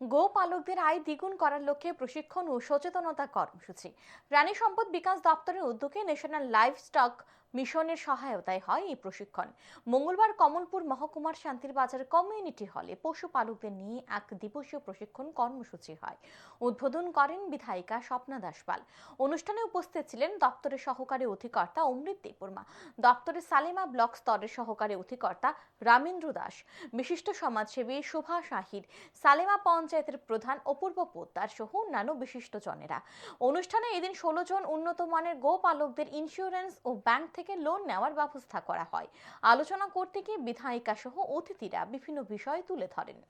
গোপালকদের আয় দ্বিগুণ করার লক্ষ্যে প্রশিক্ষণ ও সচেতনতা কর্মসূচি। প্রাণী সম্পদ বিকাশ দপ্তরের উদ্যোগে ন্যাশনাল লাইভ স্টক মিশনের সহায়তায় হয় এই প্রশিক্ষণ। মঙ্গলবার কমলপুর মহকুমার শান্তির বাজার কমিউনিটি হলে পশুপালকদের নিয়ে এক দিবসীয় প্রশিক্ষণ কর্মসূচি হয়। উদ্বোধন করেন বিধায়িকা স্বপ্না দাসপাল। অনুষ্ঠানে উপস্থিত ছিলেন দপ্তরের সহকারী অধিকর্তা অমৃত দেববর্মা, দপ্তরের সালেমা ব্লক স্তরের সহকারী অধিকর্তা রামেন্দ্র দাস, বিশিষ্ট সমাজসেবী শোভা শাহির, সালেমা পঞ্চায়েতের প্রধান অপূর্ব পোদ্দার সহ অন্যান্য বিশিষ্টজনেরা অনুষ্ঠানে এদিন ষোলো জন উন্নত মানের গোপালকদের ইন্স্যুরেন্স ও ব্যাংক থেকে লোন নেওয়ার ব্যবস্থা করা হয়। আলোচনা করতে গিয়ে বিধায়িকা সহ অতিথিরা বিভিন্ন বিষয় তুলে ধরেন।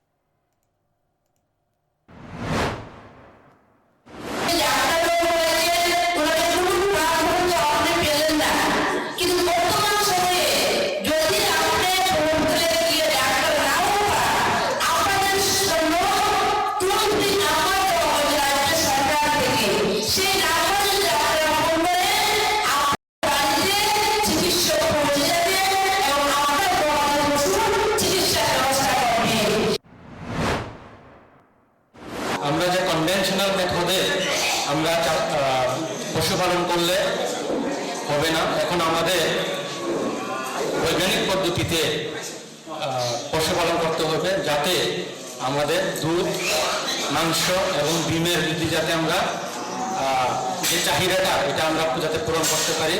আমরা যে কনভেনশনাল মেথডে আমরা পশুপালন করলে হবে না। এখন আমাদের বৈজ্ঞানিক পদ্ধতিতে পশুপালন করতে হবে যাতে আমাদের দুধ, মাংস এবং ডিমের যদি যাতে আমরা যে চাহিদাটা, এটা আমরা যাতে পূরণ করতে পারি।